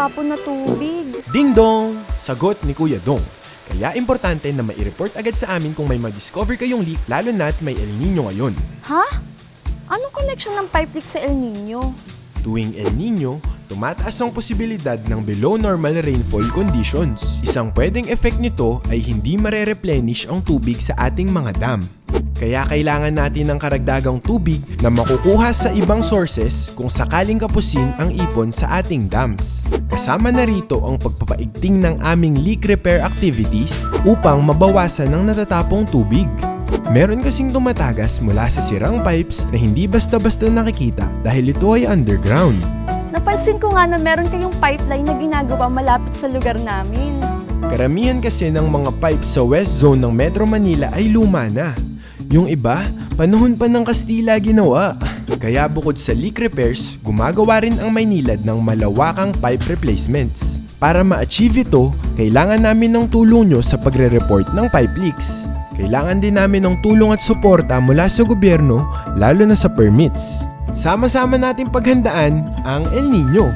natapon na tubig. Ding dong! Sagot ni Kuya Dong. Kaya importante na mai-report agad sa amin kung may ma-discover kayong leak lalo na't may El Nino ngayon. Ha? Anong connection ng pipe leak sa El Nino? Tuwing El Nino, tumataas ang posibilidad ng below normal rainfall conditions. Isang pwedeng effect nito ay hindi mare-replenish ang tubig sa ating mga dam. Kaya kailangan natin ng karagdagang tubig na makukuha sa ibang sources kung sakaling kapusin ang ipon sa ating dams. Kasama na rito ang pagpapaigting ng aming leak repair activities upang mabawasan ang natatapong tubig. Meron kasing tumatagas mula sa sirang pipes na hindi basta-basta nakikita dahil ito ay underground. Napansin ko nga na meron kayong pipeline na ginagawa malapit sa lugar namin. Karamihan kasi ng mga pipes sa west zone ng Metro Manila ay luma na. Yung iba, panahon pa ng Kastila ginawa. Kaya bukod sa leak repairs, gumagawa rin ang Maynilad ng malawakang pipe replacements. Para ma-achieve ito, kailangan namin ng tulong nyo sa pagre-report ng pipe leaks. Kailangan din namin ng tulong at suporta mula sa gobyerno, lalo na sa permits. Sama-sama natin paghandaan ang El Nino.